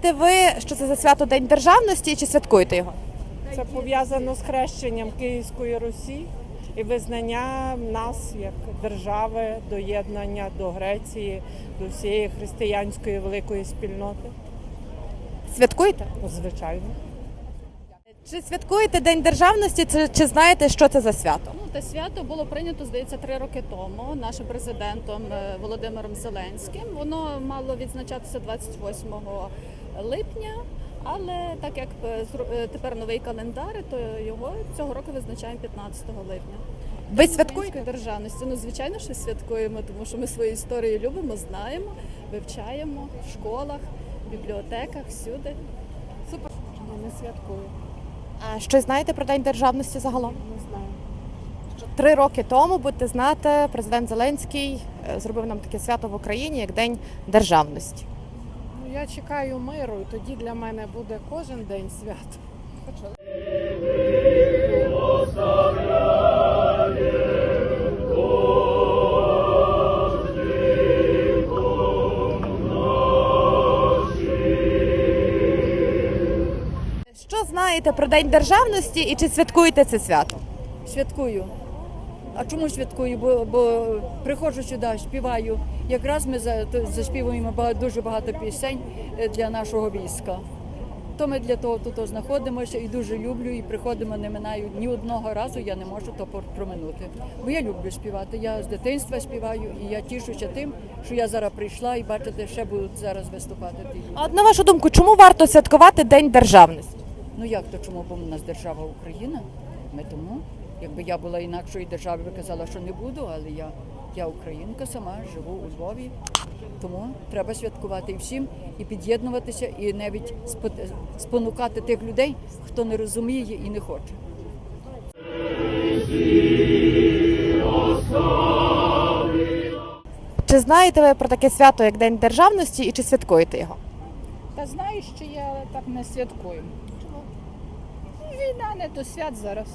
знаєте ви, що це за свято День державності чи святкуєте його? Це пов'язано з хрещенням Київської Русі і визнання нас як держави, доєднання до Греції, до всієї християнської великої спільноти. Святкуєте? Звичайно. Чи святкуєте День державності, чи, чи знаєте, що це за свято? Ну, те свято було прийнято, здається, три роки тому нашим президентом е, Володимиром Зеленським. Воно мало відзначатися 28 липня, але так як е, е, тепер новий календар, то його цього року визначаємо 15 липня. Ви святкуєте? державності. Ну, звичайно, що святкуємо, тому що ми свою історію любимо, знаємо, вивчаємо в школах, бібліотеках, всюди. Супер. Не святкую, А що знаєте про День державності загалом? не знаю. Три роки тому, будете знати, президент Зеленський е, зробив нам таке свято в Україні як День державності. Я чекаю миру, і тоді для мене буде кожен день свято. Що знаєте про День державності і чи святкуєте це свято? Святкую. А чому святкую? Бо, бо приходжу сюди, співаю. Якраз ми заспівуємо багато, дуже багато пісень е, для нашого війська. То ми для того тут знаходимося і дуже люблю, і приходимо, не минаю ні одного разу, я не можу то проминути. Бо я люблю співати. Я з дитинства співаю, і я тішуся тим, що я зараз прийшла і бачите, ще будуть зараз виступати. А от на вашу думку, чому варто святкувати День державності? Ну як то чому? Бо в нас держава Україна. Ми тому. Якби я була інакшої держави, би казала, що не буду, але я, я українка сама, живу у Львові. Тому треба святкувати і всім, і під'єднуватися, і навіть спонукати тих людей, хто не розуміє і не хоче. Чи знаєте ви про таке свято як День державності і чи святкуєте його? Та знаю, що я так не святкую. Війна не то свят зараз.